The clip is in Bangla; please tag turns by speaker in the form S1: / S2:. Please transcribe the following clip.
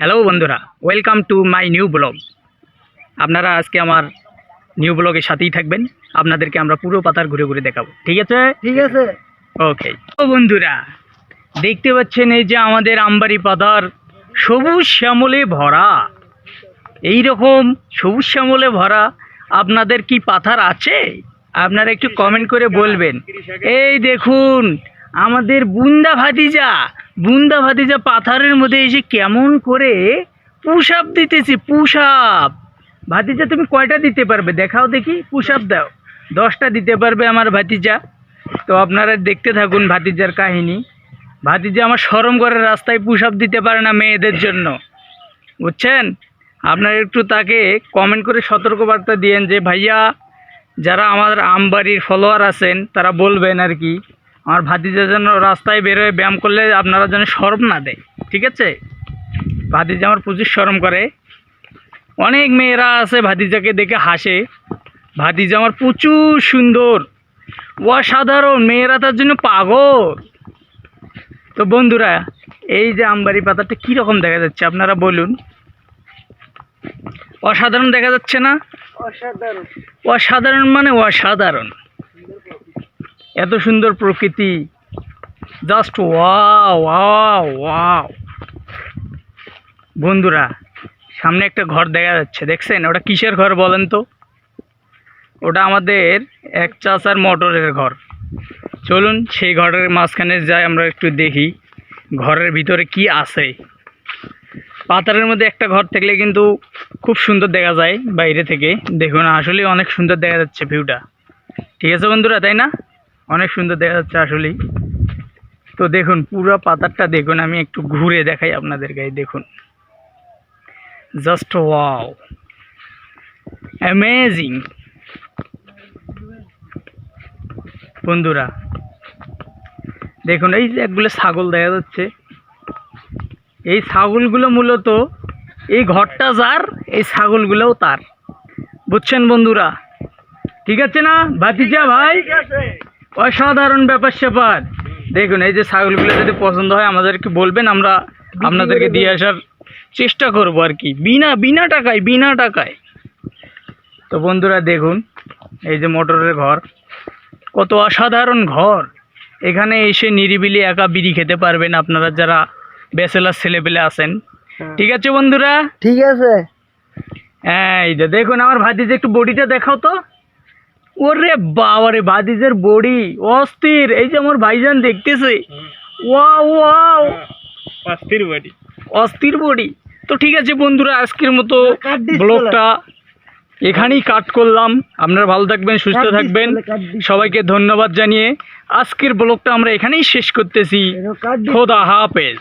S1: হ্যালো বন্ধুরা। Welcome to my new blog আপনারা আজকে আমার নিউ ব্লগের সাথেই থাকবেন। আপনাদেরকে আমরা পুরো পাতার ঘুরে ঘুরে দেখাবো। ঠিক আছে?
S2: ঠিক আছে।
S1: ওকে তো বন্ধুরা দেখতে পাচ্ছেন এই যে আমাদের আমবাড়ি পাতার সবুজ শ্যামলে ভরা। এই রকম সবুজ শ্যামলে ভরা। আপনাদের কি পাথার আছে? আপনারা একটু কমেন্ট করে বলবেন। এই দেখুন আমাদের বুন্দা ভাতিজা বুন্দা ভাতিজা পাথারের মধ্যে এসে কেমন করে পুশ আপ দিতেছে পুশ আপ ভাতিজা, তুমি কয়টা দিতে পারবে? দেখাও দেখি পুশ আপ দাও। দশটা দিতে পারবে আমার ভাতিজা। তো আপনারা দেখতে থাকুন ভাতিজার কাহিনী। ভাতিজা আমার সরম করে রাস্তায় পুশ আপ দিতে পারে না মেয়েদের জন্য। বুঝছেন? আপনারা একটু তাকে কমেন্ট করে সতর্কবার্তা দিয়েন যে, ভাইয়া, যারা আমার আমবাড়ির ফলোয়ার আছেন, তারা বলবেন আর কি। আমার ভাতিজা যেন রাস্তায় বেরোয় ব্যায়াম করলে আপনারা যেন সরম না দেয় ঠিক আছে? ভাতিজা আমার প্রচুর সরম করে। অনেক মেয়েরা আছে ভাতিজাকে দেখে হাসে। ভাতিজা আমার প্রচুর সুন্দর অসাধারণ মেয়েরা তার জন্য পাগল। তো বন্ধুরা এই যে আমবাড়ি পাতাটা কীরকম দেখা যাচ্ছে আপনারা বলুন। অসাধারণ দেখা যাচ্ছে না?
S2: অসাধারণ।
S1: অসাধারণ মানে অসাধারণ। এত সুন্দর প্রকৃতি। জাস্ট ওয়াও ওয়াও বন্ধুরা, সামনে একটা ঘর দেখা যাচ্ছে, দেখছেন? ওটা কিসের ঘর বলেন তো? ওটা আমাদের এক চাচার মোটরের ঘর। চলুন সেই ঘরের মাঝখানে যাই, আমরা একটু দেখি ঘরের ভিতরে কি আছে। পাতারের মধ্যে একটা ঘর থাকলে কিন্তু খুব সুন্দর দেখা যায় বাইরে থেকে। দেখুন আসলে অনেক সুন্দর দেখা যাচ্ছে ভিউটা। ঠিক আছে বন্ধুরা, তাই না? অনেক সুন্দর দেখা যাচ্ছে আসলেই। তো দেখুন, পুরো পাতারটা দেখুন, আমি একটু ঘুরে দেখাই আপনাদের গায়ে, দেখুন। জাস্ট ওয়াও অ্যামেজিং বন্ধুরা, দেখুন, এই যে একগুলো ছাগল দেখা যাচ্ছে। এই ছাগলগুলো মূলত, এই ঘরটা যার, এই ছাগলগুলোও তার। বুঝছেন বন্ধুরা? ঠিক আছে না, ভাতিজা ভাই? অসাধারণ ব্যাপার স্যাপার। দেখুন এই যে ছাগলগুলো যদি পছন্দ হয় আমাদেরকে বলবেন আমরা আপনাদেরকে দিয়ে আসার চেষ্টা করব আর কি। বিনা বিনা টাকায় বিনা টাকায়। তো বন্ধুরা দেখুন এই যে মোটরের ঘর কত অসাধারণ ঘর। এখানে এসে নিরিবিলি একা বিড়ি খেতে পারবেন আপনারা যারা ব্যাচেলার ছেলেপেলে আছেন। ঠিক আছে বন্ধুরা?
S2: ঠিক আছে।
S1: হ্যাঁ এই যে দেখুন আমার ভাতিজে একটু বডিটা দেখাও তো। ওরে বাবারে ভাতিজের বডি অস্থির। এই যে আমার ভাইজান দেখতেছে। Wow wow.
S2: পাঁচটির বাড়ি।
S1: অস্থির বডি। তো ঠিক আছে বন্ধুরা আজকের মতো ব্লগটা এখানেই কাট করলাম। আপনারা ভালো থাকবেন সুস্থ থাকবেন। সবাইকে ধন্যবাদ জানিয়ে আজকের ব্লগটা আমরা এখানেই শেষ করতেছি। খোদা হাফেজ।